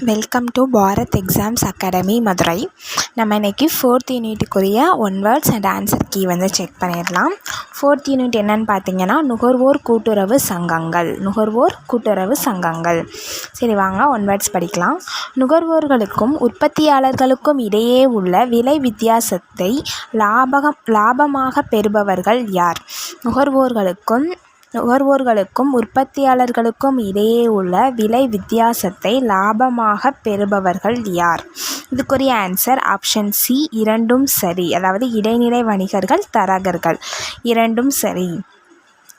Welcome to Bharat exams academy Madurai நம்ம இன்றைக்கி fourth யூனிட்டுக்குரிய one words and answer key வந்து check பண்ணிடலாம். Fourth unit என்னன்னு பார்த்தீங்கன்னா நுகர்வோர் கூட்டுறவு சங்கங்கள். நுகர்வோர் கூட்டுறவு சங்கங்கள். சரி வாங்க ஒன் வேர்ட்ஸ் படிக்கலாம். நுகர்வோர்களுக்கும் உற்பத்தியாளர்களுக்கும் இடையே உள்ள விலை வித்தியாசத்தை லாபகம் லாபமாக பெறுபவர்கள் யார்? நுகர்வோர்களுக்கும் நுகர்வோர்களுக்கும் உற்பத்தியாளர்களுக்கும் இடையே உள்ள விலை வித்தியாசத்தை லாபமாக பெறுபவர்கள் யார்? இதுக்குரிய ஆன்சர் ஆப்ஷன் சி இரண்டும் சரி. அதாவது இடைநிலை வணிகர்கள் தரகர்கள் இரண்டும் சரி.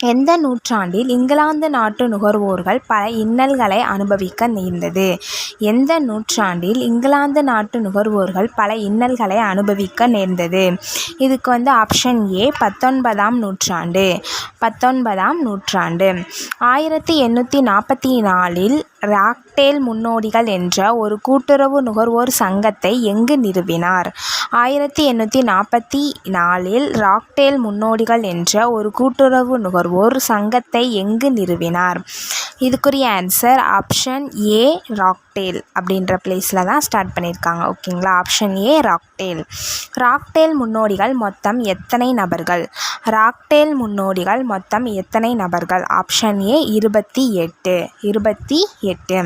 எந்த நூற்றாண்டில் இங்கிலாந்து நாட்டு நுகர்வோர்கள் பல இன்னல்களை அனுபவிக்க நேர்ந்தது? எந்த நூற்றாண்டில் இங்கிலாந்து நாட்டு நுகர்வோர்கள் பல இன்னல்களை அனுபவிக்க நேர்ந்தது? இதுக்கு வந்து ஆப்ஷன் ஏ பத்தொன்பதாம் நூற்றாண்டு. பத்தொன்பதாம் நூற்றாண்டு. ஆயிரத்தி எண்ணூற்றி நாற்பத்தி நாலில் ராக்டேல் முன்னோடிகள் என்ற ஒரு கூட்டுறவு நுகர்வோர் சங்கத்தை எங்கு நிறுவினார்? ஆயிரத்தி எண்ணூற்றி நாற்பத்தி நாலில் ராக்டேல் முன்னோடிகள் என்ற ஒரு கூட்டுறவு நுகர்வோர் சங்கத்தை எங்கு நிறுவினார்? இதுக்குரிய answer option A rock Rochdale அப்படின்ற பிளேஸில் தான் ஸ்டார்ட் பண்ணியிருக்காங்க ஓகேங்களா? ஆப்ஷன் ஏ ராக்டேல் ராக்டேல் முன்னோடிகள் மொத்தம் எத்தனை நபர்கள்? ராக்டேல் முன்னோடிகள் மொத்தம் எத்தனை நபர்கள்? ஆப்ஷன் ஏ இருபத்தி எட்டு. இருபத்தி எட்டு.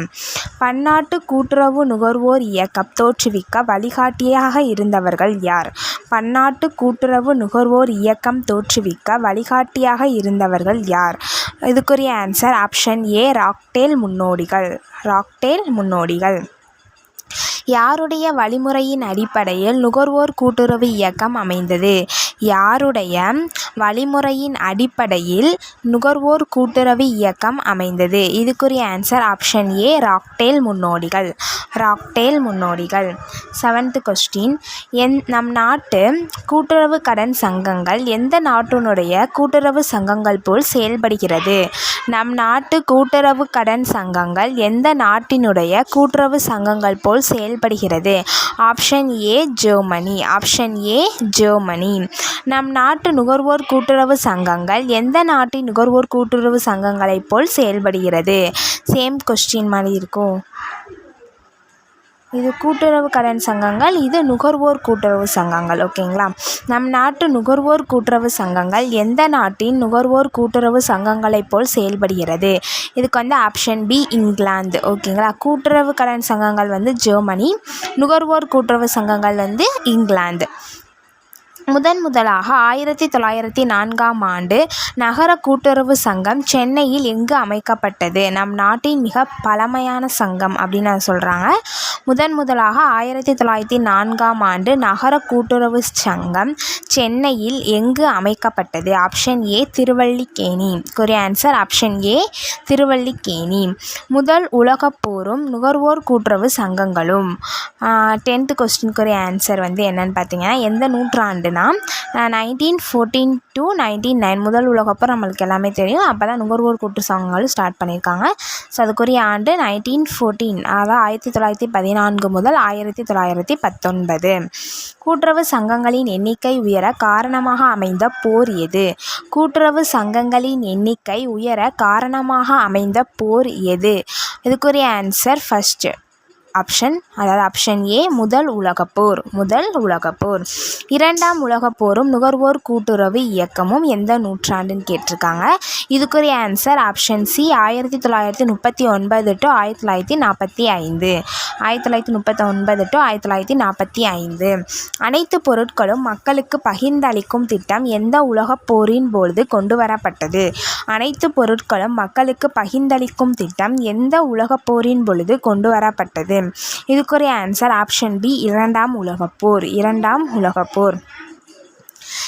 பன்னாட்டு கூட்டுறவு நுகர்வோர் இயக்கம் தோற்றுவிக்க வழிகாட்டியாக இருந்தவர்கள் யார்? பன்னாட்டு கூட்டுறவு நுகர்வோர் இயக்கம் தோற்றுவிக்க வழிகாட்டியாக இருந்தவர்கள் யார்? இதுக்குரிய ஆன்சர் ஆப்ஷன் ஏ ராக்டேல் முன்னோடிகள். ராக்டேல் முன்னோடிகள். யாருடைய வழிமுறையின் அடிப்படையில் நுகர்வோர் கூட்டுறவு இயக்கம் அமைந்தது. யாருடைய வழிமுறையின் அடிப்படையில் நுகர்வோர் கூட்டுறவு இயக்கம் அமைந்தது. இதுக்குரிய ஆன்சர் ஆப்ஷன் ஏ ராக்டேல் முன்னோடிகள். ராக்டேல் முன்னோடிகள். செவன்த் கொஸ்டின் என் நம் நாட்டு கூட்டுறவு கடன் சங்கங்கள் எந்த நாட்டினுடைய கூட்டுறவு சங்கங்கள் போல் செயல்படுகிறது? நம் நாட்டு கூட்டுறவு கடன் சங்கங்கள் எந்த நாட்டினுடைய கூட்டுறவு சங்கங்கள் போல் செயல் செயல்படுகிறது option A Germany option A Germany நம் நாட்டு நுகர்வோர் கூட்டுறவு சங்கங்கள் எந்த நாட்டின் நுகர்வோர் கூட்டுறவு சங்கங்களைப் போல் செயல்படுகிறது? சேம் கொஸ்டின் மாதிரி இருக்கும். இது கூட்டுறவு கடன் சங்கங்கள் இது நுகர்வோர் கூட்டுறவு சங்கங்கள் ஓகேங்களா? நம் நாட்டு நுகர்வோர் கூட்டுறவு சங்கங்கள் எந்த நாட்டின் நுகர்வோர் கூட்டுறவு சங்கங்களைப் போல் செயல்படுகிறது? இதுக்கு வந்து ஆப்ஷன் பி இங்கிலாந்து ஓகேங்களா? கூட்டுறவு கடன் சங்கங்கள் வந்து ஜெர்மனி நுகர்வோர் கூட்டுறவு சங்கங்கள் வந்து இங்கிலாந்து முதன் முதலாக ஆயிரத்தி தொள்ளாயிரத்தி நான்காம் ஆண்டு நகர கூட்டுறவு சங்கம் சென்னையில் எங்கு அமைக்கப்பட்டது? நம் நாட்டின் மிக பழமையான சங்கம் அப்படின்னு சொல்கிறாங்க முதன் முதலாக ஆயிரத்தி தொள்ளாயிரத்தி நான்காம் ஆண்டு நகர கூட்டுறவு சங்கம் சென்னையில் எங்கு அமைக்கப்பட்டது? ஆப்ஷன் ஏ திருவள்ளிக்கேணி கொரிய ஆன்சர் ஆப்ஷன் ஏ திருவள்ளிக்கேணி முதல் உலகப்போரும் நுகர்வோர் கூட்டுறவு சங்கங்களும். டென்த்து கொஸ்டினுக்குரிய ஆன்சர் வந்து என்னன்னு பார்த்தீங்கன்னா எந்த நூற்றாண்டுனா nineteen fourteen to nineteen nine முதல் உலகப்போ நம்மளுக்கு எல்லாமே தெரியும். அப்போ தான் நுகர்வோர் கூட்டு சங்கங்கள் ஸ்டார்ட் பண்ணியிருக்காங்க. ஸோ அதுக்குரிய ஆண்டு நைன்டீன் ஃபோர்டீன் அதாவது ஆயிரத்தி தொள்ளாயிரத்தி பதினான்கு முதல் ஆயிரத்தி தொள்ளாயிரத்தி பத்தொன்பது. கூட்டுறவு சங்கங்களின் எண்ணிக்கை உயர காரணமாக அமைந்த போர் எது? கூட்டுறவு சங்கங்களின் எண்ணிக்கை உயர காரணமாக அமைந்த போர் எது? இதுக்குரிய ஆன்சர் ஃபஸ்ட்டு ஆப்ஷன் அதாவது ஆப்ஷன் ஏ முதல் உலகப்போர் முதல் உலகப்போர் இரண்டாம் உலகப்போரும் நுகர்வோர் கூட்டுறவு இயக்கமும் எந்த நூற்றாண்டுன்னு கேட்டிருக்காங்க? இதுக்குரிய ஆன்சர் ஆப்ஷன் சி ஆயிரத்தி தொள்ளாயிரத்தி முப்பத்தி ஒன்பது டு ஆயிரத்தி தொள்ளாயிரத்தி நாற்பத்தி ஐந்து. ஆயிரத்தி தொள்ளாயிரத்தி முப்பத்தி ஒன்பது டு ஆயிரத்தி தொள்ளாயிரத்தி நாற்பத்தி ஐந்து. அனைத்து பொருட்களும் மக்களுக்கு பகிர்ந்தளிக்கும் திட்டம் எந்த உலகப் போரின் பொழுது கொண்டு வரப்பட்டது அனைத்து பொருட்களும் மக்களுக்கு பகிர்ந்தளிக்கும் திட்டம் எந்த உலகப் போரின் பொழுது கொண்டு வரப்பட்டது இதுக்குரிய ஆன்சர் ஆப்ஷன் பி இரண்டாம் உலகப்போர் இரண்டாம் உலகப்போர்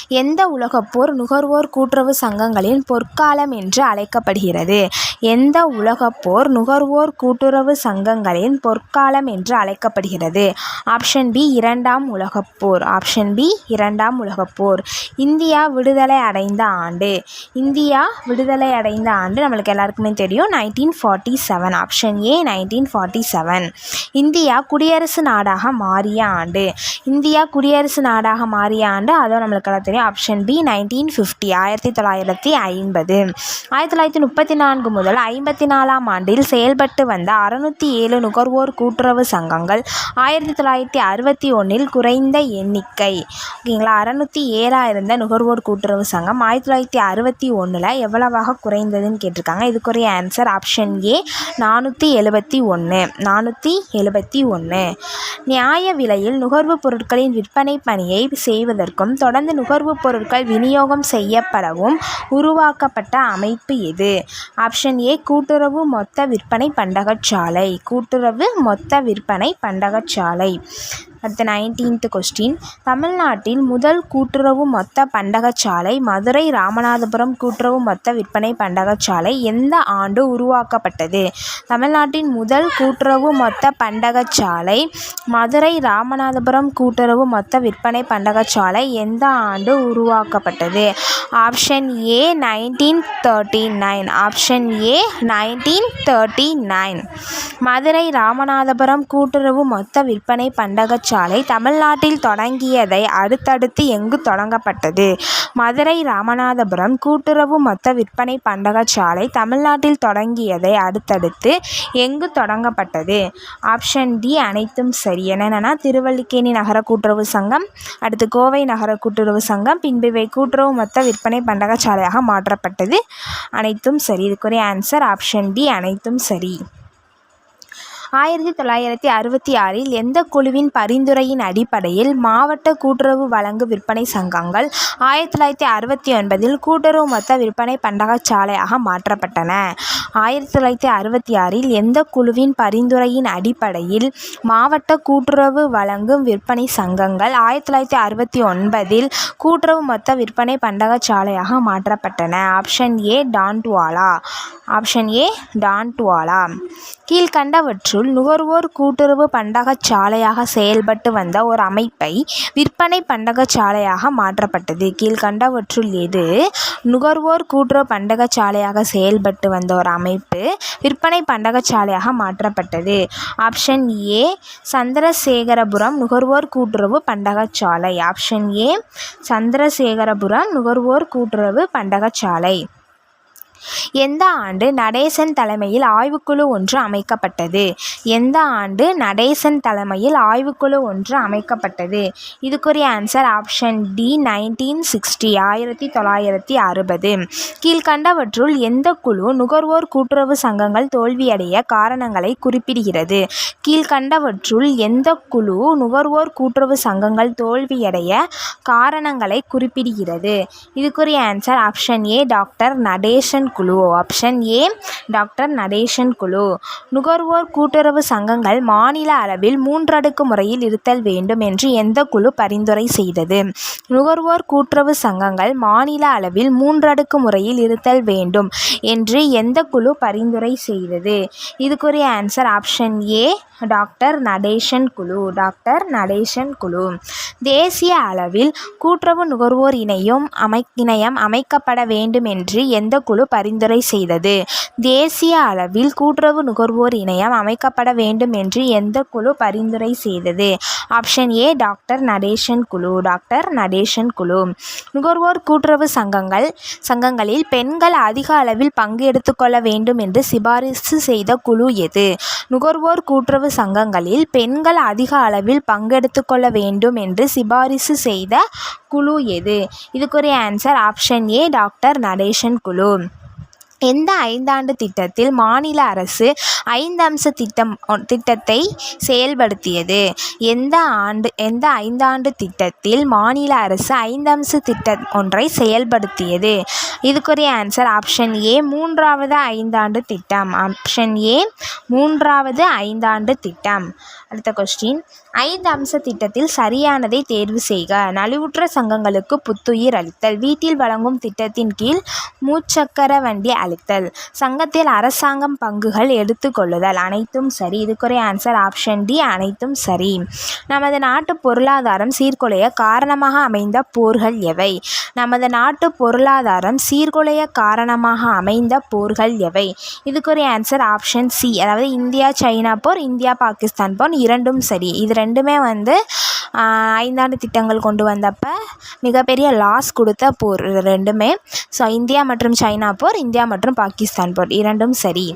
எந்த உலகப்போர் நுகர்வோர் கூட்டுறவு சங்கங்களின் பொற்காலம் என்று அழைக்கப்படுகிறது? எந்த உலகப்போர் நுகர்வோர் கூட்டுறவு சங்கங்களின் பொற்காலம் என்று அழைக்கப்படுகிறது? ஆப்ஷன் பி இரண்டாம் உலகப்போர். ஆப்ஷன் பி இரண்டாம் உலகப்போர். இந்தியா விடுதலை அடைந்த ஆண்டு. இந்தியா விடுதலை அடைந்த ஆண்டு நம்மளுக்கு எல்லாருக்குமே தெரியும். Nineteen forty seven option A nineteen forty seven India குடியரசு நாடாக மாறிய ஆண்டு. இந்தியா குடியரசு நாடாக மாறிய ஆண்டு அதுவும் நம்மளுக்கு எல்லாம் ஆப்ஷன் பி நைன்டீன் ஃபிஃப்டி ஆயிரத்தி தொள்ளாயிரத்தி ஐம்பது. ஆயிரத்தி தொள்ளாயிரத்தி முப்பத்தி நான்கு முதல் ஐம்பத்தி நாலாம் ஆண்டில் செயல்பட்டு வந்த அறுநூற்றி ஏழு நுகர்வோர் கூட்டுறவு சங்கங்கள் ஆயிரத்தி தொள்ளாயிரத்தி அறுபத்தி ஒன்றில் குறைந்த எண்ணிக்கை. ஓகேங்களா? அறுநூற்றி ஏழாக இருந்த நுகர்வோர் கூட்டுறவு சங்கம் ஆயிரத்தி தொள்ளாயிரத்தி அறுபத்தி ஒன்றில் எவ்வளவாக குறைந்ததுன்னு கேட்டிருக்காங்க. இதுக்குரிய ஆன்சர் ஆப்ஷன் ஏ நானூற்றி எழுபத்தி ஒன்று. நானூற்றி எழுபத்தி ஒன்று. நியாய விலையில் நுகர்வுப் பொருட்களின் விற்பனை பணியை செய்வதற்கும் தொடர்ந்து நுகர்வுப் பொருட்கள் விநியோகம் செய்யப்படவும் உருவாக்கப்பட்ட அமைப்பு எது ஆப்ஷன் ஏ கூட்டுறவு மொத்த விற்பனை பண்டகச்சாலை கூட்டுறவு மொத்த விற்பனை பண்டகச்சாலை அடுத்த நைன்டீன்த் கொஸ்டின் தமிழ்நாட்டில் முதல் கூட்டுறவு மொத்த பண்டகச்சாலை மதுரை ராமநாதபுரம் கூட்டுறவு மொத்த விற்பனை பண்டகச்சாலை எந்த ஆண்டு உருவாக்கப்பட்டது? தமிழ்நாட்டின் முதல் கூட்டுறவு மொத்த பண்டகச்சாலை மதுரை ராமநாதபுரம் கூட்டுறவு மொத்த விற்பனை பண்டகச்சாலை எந்த ஆண்டு உருவாக்கப்பட்டது? Option A nineteen thirty nine option A nineteen thirty nine Madurai Ramanathapuram கூட்டுறவு மொத்த விற்பனை பண்டகச்சாலை தமிழ்நாட்டில் தொடங்கியதை அடுத்தடுத்து எங்கு தொடங்கப்பட்டது? மதுரை ராமநாதபுரம் கூட்டுறவு மொத்த விற்பனை பண்டகசாலை தமிழ்நாட்டில் தொடங்கியதை அடுத்தடுத்து எங்கு தொடங்கப்பட்டது? ஆப்ஷன் டி அனைத்தும் சரி என்னென்னா திருவல்லிக்கேணி நகர கூட்டுறவு சங்கம் அடுத்து கோவை நகர கூட்டுறவு சங்கம் பின்பு இவை கூட்டுறவு மொத்த விற்பனை பண்டகசாலையாக மாற்றப்பட்டது. அனைத்தும் சரி இதுக்குரிய ஆன்சர் ஆப்ஷன் டி அனைத்தும் சரி. ஆயிரத்தி தொள்ளாயிரத்தி அறுபத்தி ஆறில் எந்த குழுவின் பரிந்துரையின் அடிப்படையில் மாவட்ட கூட்டுறவு வழங்கு விற்பனை சங்கங்கள் ஆயிரத்தி தொள்ளாயிரத்தி அறுபத்தி ஒன்பதில் கூட்டுறவு மொத்த விற்பனை பண்டகச்சாலையாக மாற்றப்பட்டன. ஆயிரத்தி தொள்ளாயிரத்தி அறுபத்தி ஆறில் எந்த குழுவின் பரிந்துரையின் அடிப்படையில் மாவட்ட கூட்டுறவு வழங்கும் விற்பனை சங்கங்கள் ஆயிரத்தி தொள்ளாயிரத்தி அறுபத்தி ஒன்பதில் கூட்டுறவு மொத்த விற்பனை பண்டகச்சாலையாக மாற்றப்பட்டன. Option A டான்டுவாலா. Option A டான்ட்வாலா. கீழ்க்கண்டவற்றுள் நுகர்வோர் கூட்டுறவு பண்டகச்சாலையாக செயல்பட்டு வந்த ஒரு அமைப்பை விற்பனை பண்டகச்சாலையாக மாற்றப்பட்டது. கீழ்க்கண்டவற்றுள் எது? நுகர்வோர் கூட்டுறவு பண்டகச்சாலையாக செயல்பட்டு வந்த ஒரு அமைப்பு விற்பனை பண்டகச்சாலையாக மாற்றப்பட்டது. ஆப்ஷன் ஏ சந்திரசேகரபுரம் நுகர்வோர் கூட்டுறவு பண்டகச்சாலை ஆப்ஷன் ஏ சந்திரசேகரபுரம் நுகர்வோர் கூட்டுறவு பண்டகச்சாலை எந்த ஆண்டு நடேசன் தலைமையில் ஆய்வுக்குழு ஒன்று அமைக்கப்பட்டது? எந்த ஆண்டு நடேசன் தலைமையில் ஆய்வுக்குழு ஒன்று அமைக்கப்பட்டது? இதுக்குரிய answer option D nineteen sixty ஆயிரத்தி தொள்ளாயிரத்தி அறுபது. கீழ்கண்டவற்றுள் எந்த குழு நுகர்வோர் கூட்டுறவு சங்கங்கள் தோல்வியடைய காரணங்களை குறிப்பிடுகிறது? கீழ்கண்டவற்றுள் எந்த குழு நுகர்வோர் கூட்டுறவு சங்கங்கள் தோல்வியடைய காரணங்களை குறிப்பிடுகிறது? இதுக்குரிய answer option A doctor Natesan குழு ஆப்ஷன் ஏ டாக்டர் நடேசன் குழு. நுகர்வோர் கூட்டுறவு சங்கங்கள் மாநில அளவில் மூன்றடுக்கு முறையில் இருத்தல் வேண்டும் என்று எந்த குழு பரிந்துரை செய்தது? நுகர்வோர் கூட்டுறவு சங்கங்கள் மாநில அளவில் மூன்றடுக்கு முறையில் இருத்தல் வேண்டும் என்று எந்த குழு பரிந்துரை செய்தது? இதுக்குரிய answer option A doctor Natesan குழு டாக்டர் நடேசன் குழு. தேசிய அளவில் கூட்டுறவு நுகர்வோர் இணையம் அமை இணையம் அமைக்கப்பட வேண்டும் என்று எந்த குழு பரிந்துரை செய்தது? தேசிய அளவில் கூட்டுறவு நுகர்வோர் இணையம் அமைக்கப்பட வேண்டும் என்று எந்த குழு பரிந்துரை செய்தது? ஆப்ஷன் ஏ டாக்டர் நடேசன் குழு டாக்டர் நடேசன் குழு. நுகர்வோர் கூட்டுறவு சங்கங்கள் சங்கங்களில் பெண்கள் அதிக அளவில் பங்கு எடுத்துக்கொள்ள வேண்டும் என்று சிபாரிசு செய்த குழு எது? நுகர்வோர் கூட்டுறவு சங்கங்களில் பெண்கள் அதிக அளவில் பங்கெடுத்து கொள்ள வேண்டும் என்று சிபாரிசு செய்த குழு எது? இதுக்குரிய answer option A doctor Natesan குழு. எந்த ஐந்தாண்டு திட்டத்தில் மாநில அரசு ஐந்தம்ச திட்டம் திட்டத்தை செயல்படுத்தியது? எந்த ஆண்டு எந்த ஐந்தாண்டு திட்டத்தில் மாநில அரசு ஐந்தம்ச திட்டம் ஒன்றை செயல்படுத்தியது? இதுக்குரிய ஆன்சர் ஆப்ஷன் ஏ மூன்றாவது ஐந்தாண்டு திட்டம். ஆப்ஷன் ஏ மூன்றாவது ஐந்தாண்டு திட்டம். அடுத்த கொஸ்டின் ஐந்து அம்ச திட்டத்தில் சரியானதை தேர்வு செய்க. நலிவுற்ற சங்கங்களுக்கு புத்துயிர் அளித்தல். வீட்டில் வழங்கும் திட்டத்தின் கீழ் மூச்சக்கர வண்டி அளித்தல். சங்கத்தில் அரசாங்கம் பங்குகள் எடுத்துக்கொள்ளுதல் அனைத்தும் சரி. இதுக்குரிய ஆன்சர் ஆப்ஷன் டி அனைத்தும் சரி. நமது நாட்டு பொருளாதாரம் சீர்குலைய காரணமாக அமைந்த போர்கள் எவை? நமது நாட்டு பொருளாதாரம் சீர்குலைய காரணமாக அமைந்த போர்கள் எவை? இதுக்குரிய ஆன்சர் ஆப்ஷன் சி அதாவது இந்தியா சைனா போர் இந்தியா பாகிஸ்தான் போர் இரண்டும் சரி. இது ரெண்டுமே வந்து ஐந்தாண்டு திட்டங்கள் கொண்டு வந்தப்போ மிகப்பெரிய லாஸ் கொடுத்த போர் ரெண்டுமே. ஸோ இந்தியா மற்றும் சைனா போர் இந்தியா மற்றும் பாகிஸ்தான் போர் இரண்டும் சரி.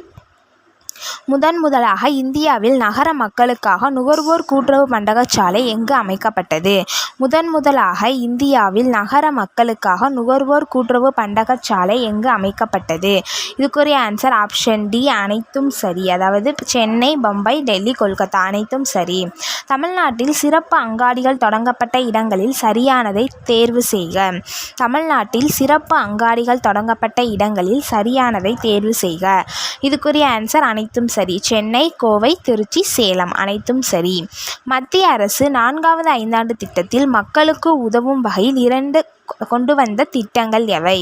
முதன் முதலாக இந்தியாவில் நகர மக்களுக்காக நுகர்வோர் கூட்டுறவு பண்டகசாலை எங்கு அமைக்கப்பட்டது? முதன் முதலாக இந்தியாவில் நகர மக்களுக்காக நுகர்வோர் கூட்டுறவு பண்டகசாலை எங்கு அமைக்கப்பட்டது? இதுக்குரிய ஆன்சர் ஆப்ஷன் டி அனைத்தும் சரி. அதாவது சென்னை பம்பை டெல்லி கொல்கத்தா அனைத்தும் சரி. தமிழ்நாட்டில் சிறப்பு அங்காடிகள் தொடங்கப்பட்ட இடங்களில் சரியானதை தேர்வு செய்க. தமிழ்நாட்டில் சிறப்பு அங்காடிகள் தொடங்கப்பட்ட இடங்களில் சரியானதை தேர்வு செய்க. இதுக்குரிய ஆன்சர் அனைத்து அனைத்தும் சரி. சென்னை கோவை திருச்சி சேலம் அனைத்தும் சரி. மத்திய அரசு நான்காவது ஐந்தாண்டு திட்டத்தில் மக்களுக்கு உதவும் வகையில் இரண்டு கொண்டு வந்த திட்டங்கள் எவை?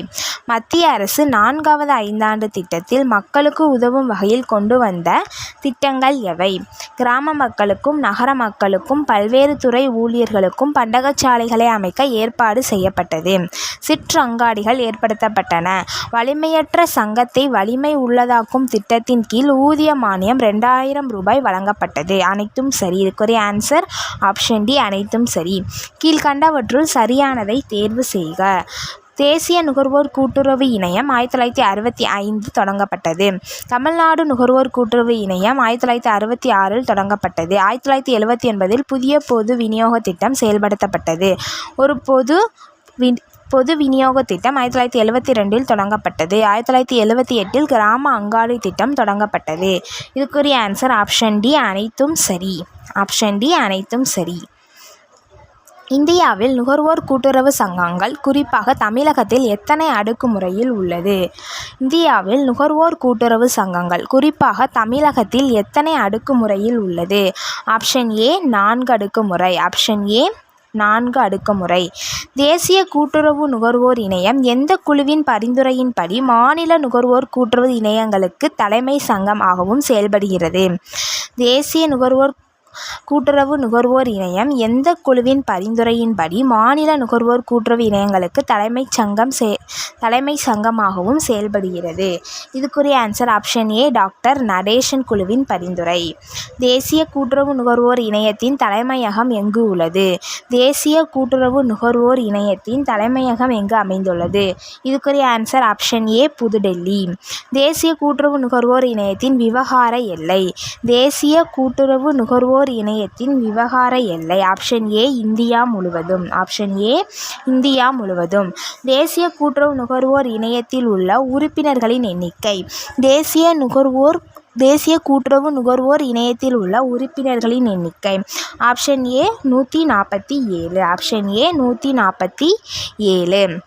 மத்திய அரசு நான்காவது ஐந்தாண்டு திட்டத்தில் மக்களுக்கு உதவும் வகையில் கொண்டு வந்த திட்டங்கள் எவை? கிராம மக்களுக்கும் நகர மக்களுக்கும் பல்வேறு துறை ஊழியர்களுக்கும் பண்டகச்சாலைகளை அமைக்க ஏற்பாடு செய்யப்பட்டது. சிற்றங்காடிகள் ஏற்படுத்தப்பட்டன. வலிமையற்ற சங்கத்தை வலிமை உள்ளதாக்கும் திட்டத்தின் கீழ் ஊதிய மானியம் ரெண்டாயிரம் ரூபாய் வழங்கப்பட்டது. அனைத்தும் சரி. இதுக்குரிய ஆன்சர் ஆப்ஷன் டி அனைத்தும் சரி. கீழ்கண்டவற்றுள் சரியானதை தேர்வு செய்க. தேசிய நுகர்வோர் கூட்டுறவு இணையம் ஆயிரத்தி தொள்ளாயிரத்தி அறுபத்தி ஐந்து தொடங்கப்பட்டது. தமிழ்நாடு நுகர்வோர் கூட்டுறவு இணையம் ஆயிரத்தி தொள்ளாயிரத்தி அறுபத்தி ஆறில் தொடங்கப்பட்டது. ஆயிரத்தி தொள்ளாயிரத்தி எழுபத்தி ஒன்பதில் புதிய பொது விநியோக திட்டம் செயல்படுத்தப்பட்டது. ஒரு பொது வி பொது விநியோக திட்டம் ஆயிரத்தி தொள்ளாயிரத்தி எழுபத்தி ரெண்டில் தொடங்கப்பட்டது. ஆயிரத்தி தொள்ளாயிரத்தி எழுபத்தி எட்டில் கிராம அங்காடி திட்டம் தொடங்கப்பட்டது. இதுக்குரிய ஆன்சர் ஆப்ஷன் டி அனைத்தும் சரி. ஆப்ஷன் டி அனைத்தும் சரி. இந்தியாவில் நுகர்வோர் கூட்டுறவு சங்கங்கள் குறிப்பாக தமிழகத்தில் எத்தனை அடுக்குமுறையில் உள்ளது? இந்தியாவில் நுகர்வோர் கூட்டுறவு சங்கங்கள் குறிப்பாக தமிழகத்தில் எத்தனை அடுக்குமுறையில் உள்ளது? ஆப்ஷன் ஏ நான்கு அடுக்குமுறை. ஆப்ஷன் ஏ நான்கு அடுக்குமுறை. தேசிய கூட்டுறவு நுகர்வோர் இணையம் எந்த குழுவின் பரிந்துரையின்படி மாநில நுகர்வோர் கூட்டுறவு இணையங்களுக்கு தலைமை சங்கம் ஆகவும் செயல்படுகிறது? தேசிய நுகர்வோர் கூட்டுறவு நுகர்வோர் இணையம் எந்த குழுவின் பரிந்துரையின்படி மாநில நுகர்வோர் கூட்டுறவு இணையங்களுக்கு தலைமைச் சங்கம் செ தலைமை சங்கமாகவும் செயல்படுகிறது. இதுக்குரிய answer option A doctor Natesan குழுவின் பரிந்துரை. தேசிய கூட்டுறவு நுகர்வோர் இணையத்தின் தலைமையகம் எங்கு உள்ளது? தேசிய கூட்டுறவு நுகர்வோர் இணையத்தின் தலைமையகம் எங்கு அமைந்துள்ளது? இதுக்குரிய ஆன்சர் ஆப்ஷன் ஏ புதுடெல்லி. தேசிய கூட்டுறவு நுகர்வோர் இணையத்தின் விவகார எல்லை. தேசிய கூட்டுறவு நுகர்வோர் இணையத்தின் விவகார எல்லை. ஆப்ஷன் ஏ இந்தியா முழுவதும். ஆப்ஷன் ஏ இந்தியா முழுவதும். தேசிய கூட்டுறவு நுகர்வோர் இணையத்தில் உள்ள உறுப்பினர்களின் எண்ணிக்கை. தேசிய நுகர்வோர் தேசிய கூட்டுறவு நுகர்வோர் இணையத்தில் உள்ள உறுப்பினர்களின் எண்ணிக்கை. ஆப்ஷன் ஏ நூற்றி நாற்பத்தி ஏழு. ஆப்ஷன் ஏ நூற்றி நாற்பத்தி ஏழு.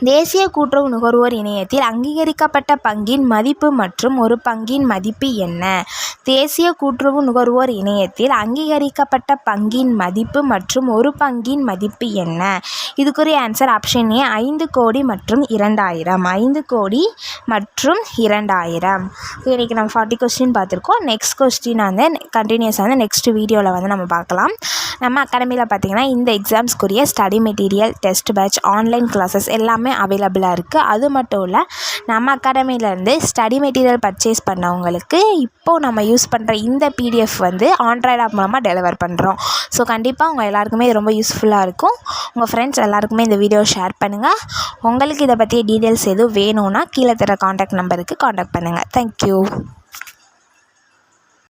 தேசிய கூட்டுறவு நுகர்வோர் இணையத்தில் அங்கீகரிக்கப்பட்ட பங்கின் மதிப்பு மற்றும் ஒரு பங்கின் மதிப்பு என்ன? தேசிய கூட்டுறவு நுகர்வோர் இணையத்தில் அங்கீகரிக்கப்பட்ட பங்கின் மதிப்பு மற்றும் ஒரு பங்கின் மதிப்பு என்ன? இதுக்குரிய ஆன்சர் ஆப்ஷன் ஏ ஐந்து கோடி மற்றும் இரண்டாயிரம். ஐந்து கோடி மற்றும் இரண்டாயிரம். இன்றைக்கி நம்ம ஃபார்ட்டி கொஸ்டின் பார்த்துருக்கோம். நெக்ஸ்ட் கொஸ்டின் வந்து கண்டினியூஸ் வந்து நெக்ஸ்ட் வீடியோவில் வந்து நம்ம பார்க்கலாம். நம்ம அகாடமியில் பார்த்திங்கன்னா இந்த எக்ஸாம்ஸ்க்குரிய study material test batch online classes எல்லாமே அவைலபிளாக இருக்குது அது மட்டும் இல்லை நம்ம அகாடமியிலேருந்து ஸ்டடி மெட்டீரியல் பர்ச்சேஸ் பண்ணவங்களுக்கு இப்போது நம்ம யூஸ் பண்ணுற இந்த பிடிஎஃப் வந்து ஆண்ட்ராய்டு ஆப் மூலமாக டெலிவர் பண்ணுறோம் ஸோ கண்டிப்பாக உங்கள் எல்லாருக்குமே ரொம்ப யூஸ்ஃபுல்லாக இருக்கும். உங்கள் ஃப்ரெண்ட்ஸ் எல்லாருக்குமே இந்த வீடியோ ஷேர் பண்ணுங்கள் உங்களுக்கு இதை பற்றிய டீட்டெயில்ஸ் எதுவும் வேணும்னா கீழே தர காண்டாக்ட் நம்பருக்கு காண்டாக்ட் பண்ணுங்கள் தேங்க்யூ